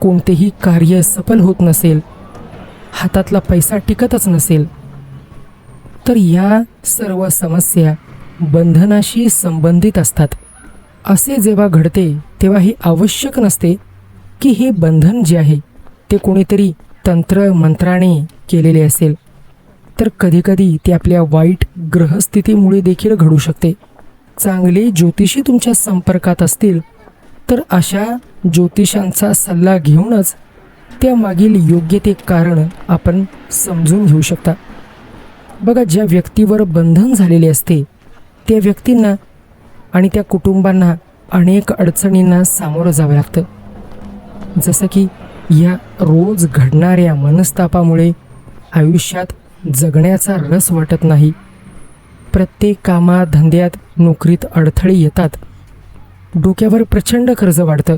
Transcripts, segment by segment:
कोणतेही कार्य सफल होत नसेल हातातला पैसा टिकतच नसेल तर या सर्व समस्या बंधनाशी संबंधित असतात. असे जेव्हा घडते तेव्हा हे आवश्यक नसते की हे बंधन जे आहे ते कोणीतरी तंत्र मंत्राने केलेले असेल. तर कधीकधी ते आपल्या वाईट ग्रहस्थितीमुळे देखील घडू शकते. चांगले ज्योतिषी तुमच्या संपर्कात असतील तर अशा ज्योतिषांचा सल्ला घेऊनच त्यामागील योग्य ते कारण आपण समजून घेऊ शकता. बघा ज्या व्यक्तीवर बंधन झालेले असते त्या व्यक्तींना आणि त्या कुटुंबांना अनेक अडचणींना सामोरं जावं लागतं. जसं की या रोज घडणाऱ्या मनस्तापामुळे आयुष्यात जगण्याचा रस वाटत नाही. प्रत्येक कामाधंद्यात नोकरीत अडथळे येतात. डोक्यावर प्रचंड कर्ज वाढतं.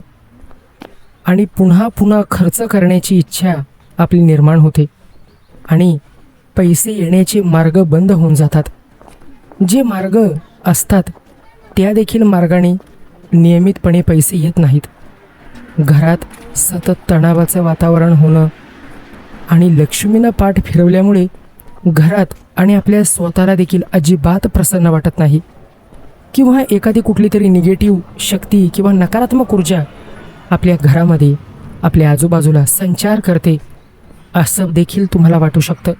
आणि पुन्हा पुन्हा खर्च करण्याची इच्छा आपली निर्माण होते. आणि पैसे येण्याचे मार्ग बंद होऊन जातात. जे मार्ग असतात त्या देखील मार्गाने नियमितपणे पैसे येत नाहीत. घरात सतत तणावाचं वातावरण होणं आणि लक्ष्मीनं पाठ फिरवल्यामुळे घरात आणि आपल्या स्वतःला देखील अजिबात प्रसन्न वाटत नाही. किंवा एखादी कुठली तरी निगेटिव्ह शक्ती किंवा नकारात्मक ऊर्जा आपल्या घरामध्ये आपल्या आजूबाजूला संचार करते असं देखील तुम्हाला वाटू शकतं.